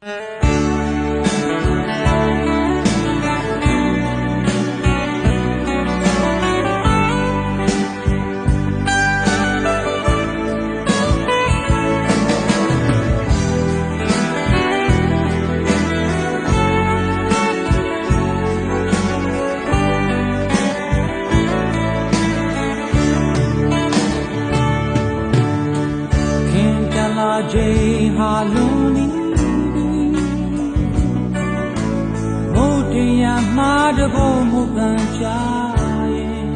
ခ တဘုံမူကံချရင်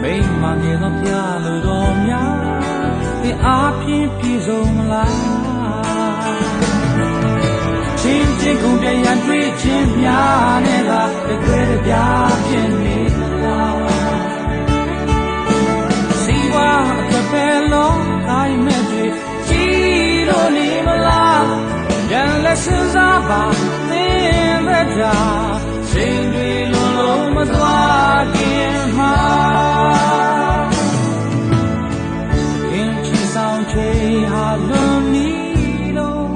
မိမ္မာငယ်သောပြလို့တော်များဒီအားဖြင့်ပြည့်စုံမလားချင်းချင်းကုန်ပြရန်တွေ့ချင်းများနဲ့သာတကယ်တပြားဖြစ်နေသလားစီဝါအတွက်ပဲလုံးတိုင်းမဲ့တွေ စင်စားပါသင်တဲ့တာချိန်တွေလုံးလုံးမသွားခင်မှာခင်ချီဆောင်ချိန်ဟာလွန်မီလို့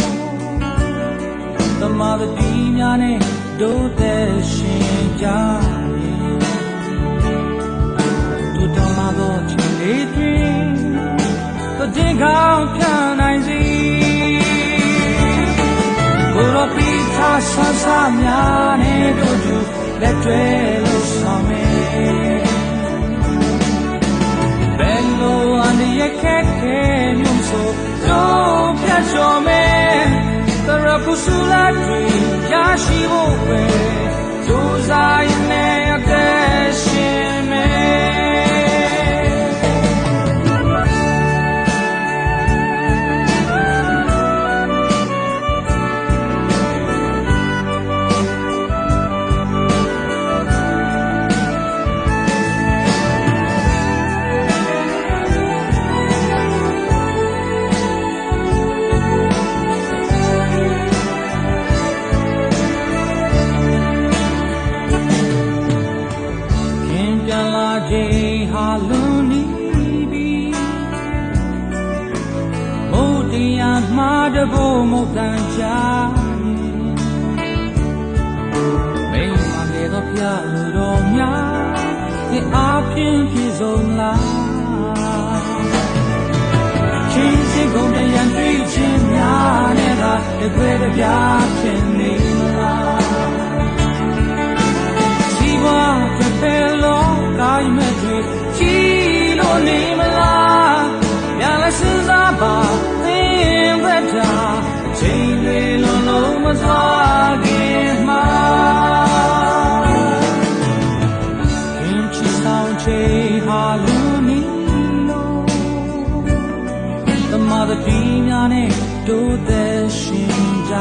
တမန်တီများနဲ့ဒုသက်ရှင်ကြရင်တူတော်လာသောချင်လေးတွင်သတင်ကောင်းပြနို ဆဆာများနဲ့တို့သူလက်တွဲလို့ဆောင်မယ်ဘယ်လိုအနေရခက်ခဲမျိုးဆိုတော့ပြတ်ချော်မယ်တရပုစလာတွေရရှိဖို့ပဲကြိုးစား ချိန်ဟာလွန်နေပြီမို့တရားမှားတဖို့မဟုတ်တန်ချာမိမ္မာလေတော့ပြလို့တော့များဒီအားဖြင့်ပြည့်စုံလားချင်းချင်းကုန်တဲ့ရန်တွေ့ချင်းများနဲ့သာတကွဲတပြားဖြစ်နေ မသွားခင်မှာခင်ချီဆောင်ချေဟာလူနီလို့တမန်တီများနဲ့တို့သက်ရှင်ကြ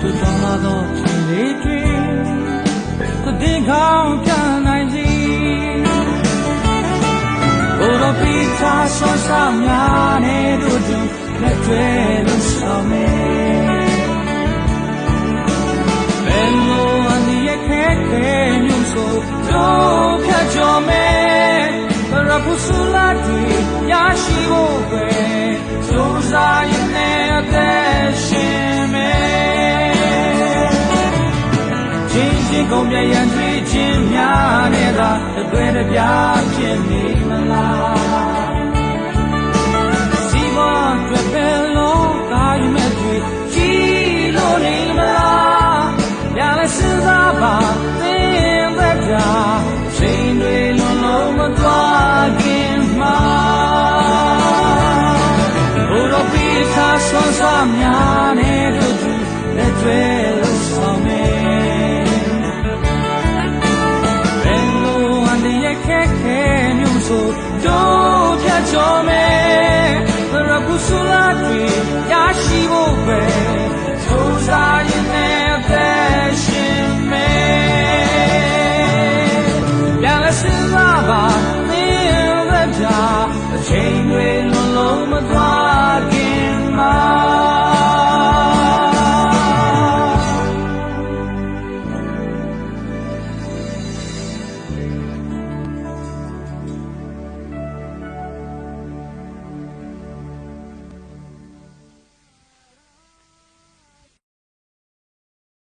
တူတော်လာသောခြေလေးတွေသတိကောင်းပြနိုင်စီဘိုးတော်ပိချာဆွမ်းစားများနဲ့ ရရှိဖို့ပဲစိုးစားရင်နဲ့အသက်ရှင်မယ်ချင်းချင်းကုန်ပြရန်တွေ့ချင်းများနဲ့သာတကွဲတပြားဖြစ်နေမလား 都偏着美，那不苏拉的呀西不北，头上。